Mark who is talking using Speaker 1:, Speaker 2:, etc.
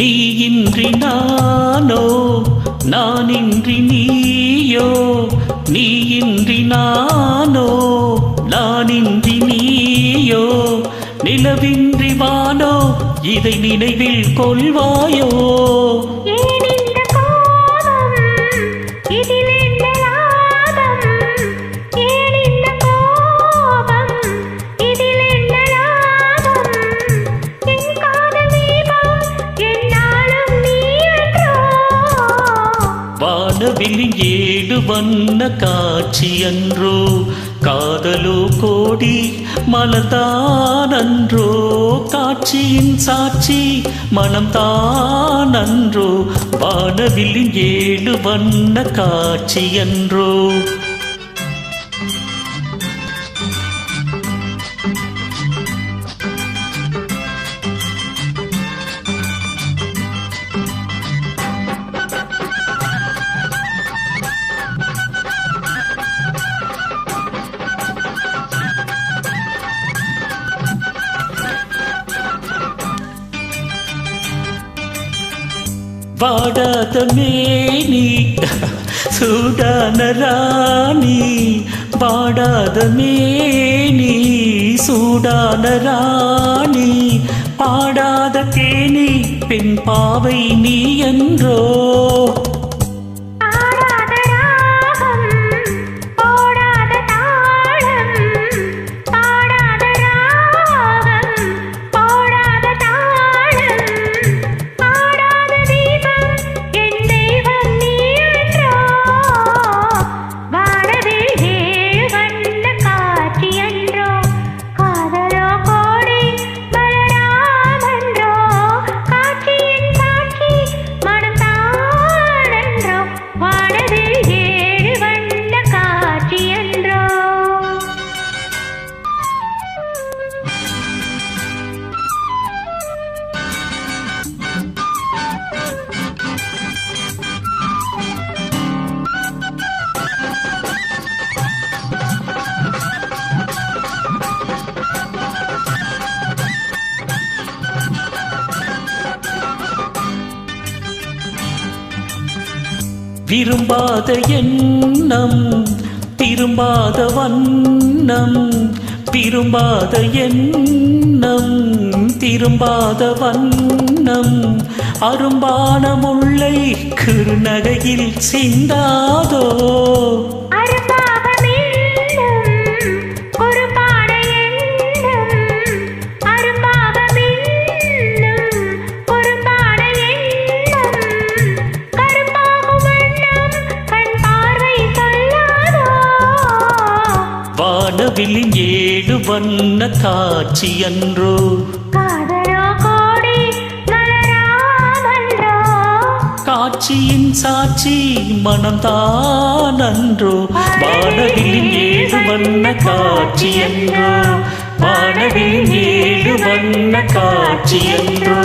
Speaker 1: நீ இன்றி நானோ நான் இன்றி நீயோ? நீ இன்றி நானோ நான் இன்றி நீயோ? நிலவின்றி வானோ? இதை நினைவில் கொள்வாயோ? வானவில் ஏழு வண்ண காட்சி அன்றோ காதலோ கோடி மலர்தானன்றோ காட்சியின் சாட்சி மனம்தானன்றோ வானவில் ஏழு வண்ண காட்சி வாடாத மேனி சூடான ராணி. வாடாத மேனி சூடான ராணி. பாடாத தேனி பெண் பாவை நீ என்றோ. விரும்பாத எண்ணம் திரும்பாத வண்ணம் திரும்பாத எண்ணம் திரும்பாத வண்ணம். அரும்பான முல்லை கிருநகையில் சிந்தாதோ?
Speaker 2: அரும்பான
Speaker 1: வானவிலின் ஏழு வண்ண காட்சி அன்றோ. காட்சியின் சாட்சி மனம்தானன்றோ வானவிலின் ஏழு வண்ண காட்சி என்றோ வானவிலின் ஏழு வண்ண காட்சி என்றோ